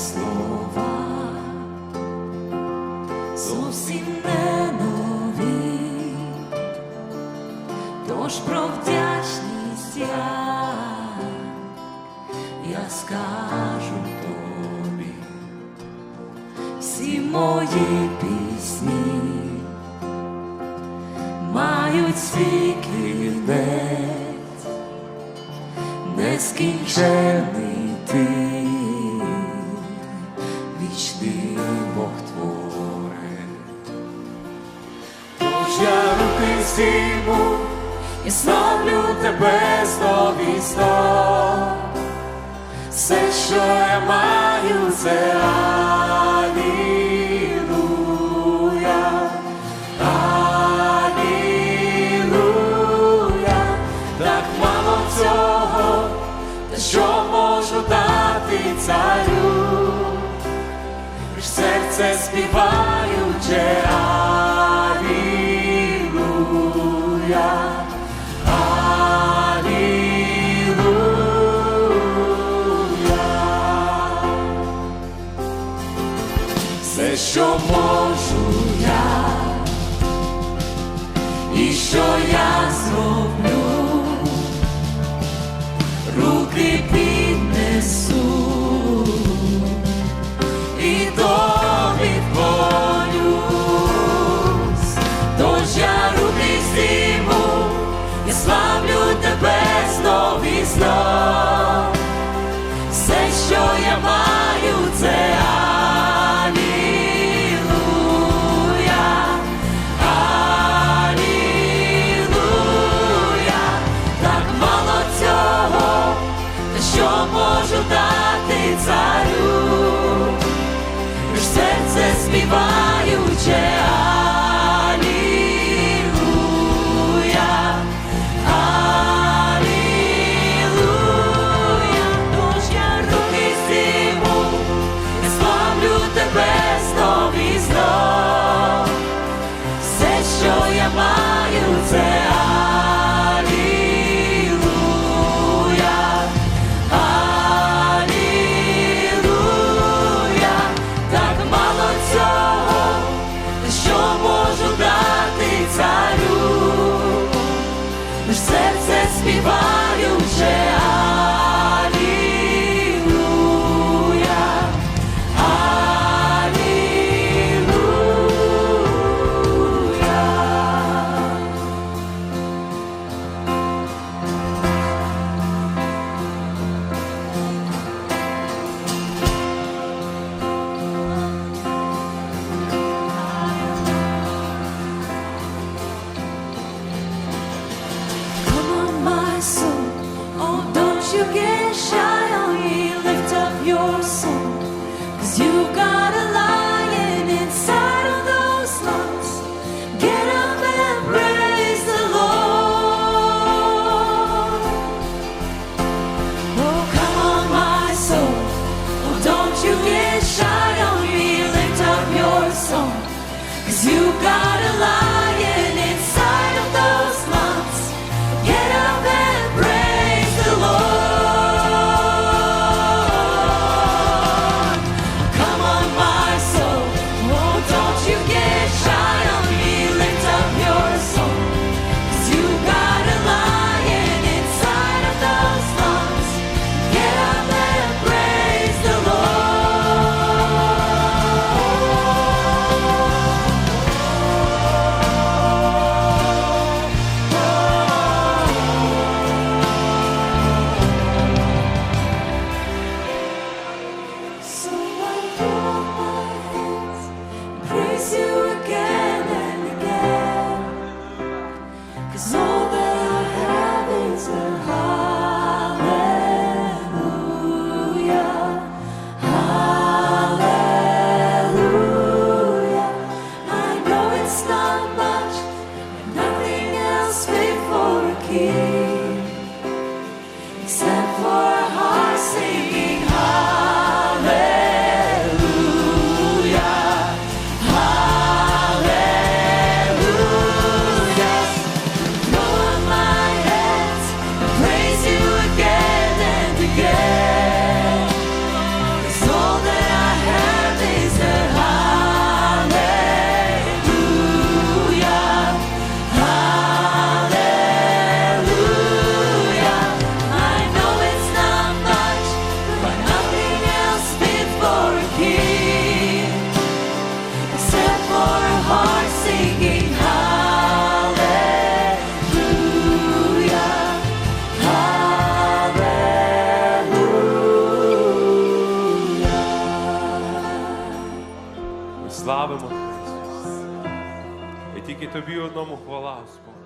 слова. Зовсім не нові, тож про вдячність я, я скажу тобі. Всі мої пісні мають свій кінець, нескінчений ти. всіму, і славлю тебе знов і знов. Все, що я маю, це Алілуя, Алілуя, так мало цього, що можу дати царю, Лиш серце співаюче. все, що можу я, і що я зроблю, руки піднесу. І тобі полюсь, тож я руки зніму і славлю тебе знов і. be born. Cause all that I have is a heart. славимо. І тільки тобі одному хвала, Господь.